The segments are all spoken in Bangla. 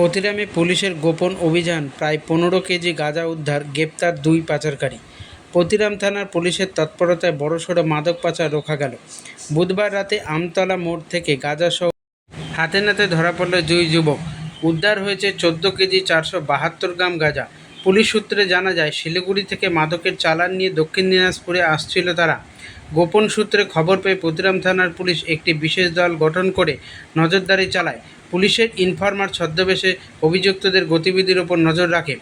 প্রতিরামে পুলিশের গোপন অভিযান প্রায় পনেরো কেজি গাঁজা উদ্ধার, গ্রেপ্তার দুই পাচারকারী। প্রতিরাম থানার পুলিশের তৎপরতায় বড়সড় মাদক পাচার রোখা গেল। বুধবার রাতে আমতলা মোড় থেকে গাঁজাসহ হাতে নাতে ধরা পড়ল দুই যুবক। উদ্ধার হয়েছে চোদ্দ কেজি চারশো বাহাত্তর গ্রাম গাঁজা। পুলিশ সূত্রে জানা যায়, শিলিগুড়ি থেকে মাদকের চালান নিয়ে দক্ষিণ দিনাজপুরে আসছিল তারা। গোপন সূত্রে খবর পেয়ে প্রতিরাম থানার পুলিশ একটি বিশেষ দল গঠন করে নজরদারি চালায়। পুলিশের ইনফরমার ছদ্মবেশে অভিযুক্তদের গতিবিধির ওপর নজর রাখে।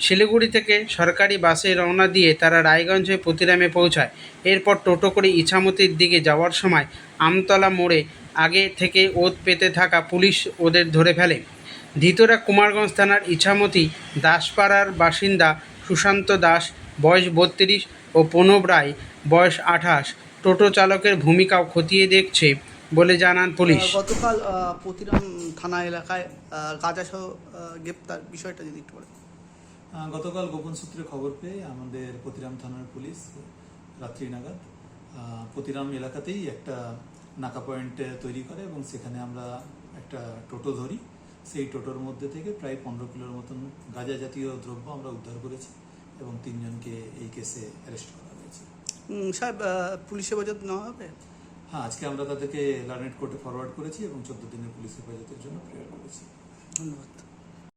শিলিগুড়ি থেকে সরকারি বাসে রওনা দিয়ে তারা রায়গঞ্জ হয়ে প্রতিরামে পৌঁছায়। এরপর টোটো করে ইছামতির দিকে যাওয়ার সময় আমতলা মোড়ে আগে থেকে ওত পেতে থাকা পুলিশ ওদের ধরে ফেলে। ধৃতরা কুমারগঞ্জ থানার ইছামতি, দাসপাড়ার বাসিন্দা সুশান্ত দাস, বয়স বত্রিশ ও প্রণব রায়, বয়স আঠাশ। টোটো চালকের ভূমিকাও খতিয়ে দেখছে বলে জানান পুলিশ। গতকাল প্রতিরাম থানা এলাকায় গাঁজা সহ গ্রেপ্তার বিষয়টা যদি একটু বলেন। গতকাল গোপন সূত্রে খবর পেয়ে আমাদের প্রতিরাম থানার পুলিশ রাত্রি নাগাদ প্রতিরাম এলাকাতেই একটা নাকা পয়েন্ট তৈরি করে এবং সেখানে আমরা একটা টোটো ধরি। সেই টোটোর মধ্যে থেকে প্রায় পনেরো কিলোর মতন গাঁজা জাতীয় দ্রব্য আমরা উদ্ধার করেছি এবং তিনজনকে এই কেসে অ্যারেস্ট করা হয়েছে। আহ, পুলিশ নেওয়া হবে? হ্যাঁ আজকে আমরা তাদেরকে লার্নেট কোর্টে ফরওয়ার্ড করেছি এবং চোদ্দ দিনের পুলিশ হেফাজতের জন্য প্রেয়ার করেছি। ধন্যবাদ।